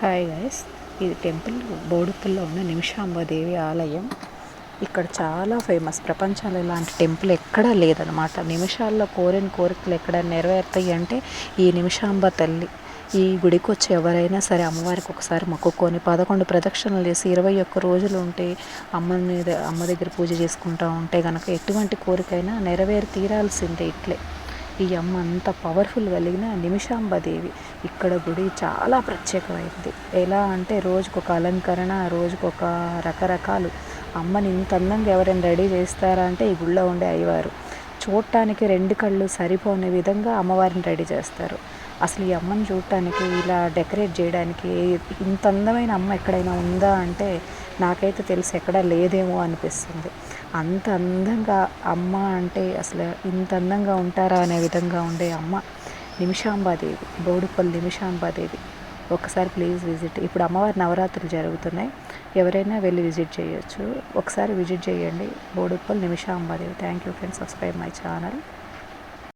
Hi guys ఇది temple బోడుపుల్లో ఉన్న నిమిషాంబదేవి ఆలయం. ఇక్కడ చాలా ఫేమస్. ప్రపంచంలో ఇలాంటి టెంపుల్ ఎక్కడా లేదనమాట నిమిషాల్లో కోరిన కోరికలు ఎక్కడ నెరవేరుతాయి అంటే ఈ నిమిషాంబ తల్లి. ఈ గుడికి వచ్చి ఎవరైనా సరే అమ్మవారికి ఒకసారి మొక్కుకొని పదకొండు ప్రదక్షిణలు చేసి ఇరవై ఒక్క రోజులు ఉంటే అమ్మ మీద అమ్మ దగ్గర పూజ చేసుకుంటూ ఉంటే కనుక ఎటువంటి కోరికైనా నెరవేరి తీరాల్సిందే ఇట్లే. ఈ అమ్మ అంత పవర్ఫుల్ కలిగిన నిమిషాంబదేవి. ఇక్కడ గుడి చాలా ప్రత్యేకమైంది ఎలా అంటే రోజుకొక అలంకరణ రోజుకొక రకరకాలు. అమ్మని ఇంత అందంగా ఎవరైనా రెడీ చేస్తారా అంటే ఈ గుళ్ళో ఉండే అయ్యవారు. చూడటానికి రెండు కళ్ళు సరిపోని విధంగా అమ్మవారిని రెడీ చేస్తారు. అసలు ఈ అమ్మని చూడటానికి ఇలా డెకరేట్ చేయడానికి ఇంత అందమైన అమ్మ ఎక్కడైనా ఉందా అంటే నాకైతే తెలిసి ఎక్కడా లేదేమో అనిపిస్తుంది. అంత అందంగా అమ్మ అంటే అసలు ఇంత అందంగా ఉంటారా అనే విధంగా ఉండే అమ్మ నిమిషాంబాదేవి బోడుపల్లి నిమిషాంబాదేవి. ఒకసారి ప్లీజ్ విజిట్. ఇప్పుడు అమ్మవారి నవరాత్రులు జరుగుతున్నాయి. ఎవరైనా వెళ్ళి విజిట్ చేయొచ్చు. ఒకసారి విజిట్ చేయండి. Boduppal Nimishambadevi. Thank you friends. Subscribe my channel.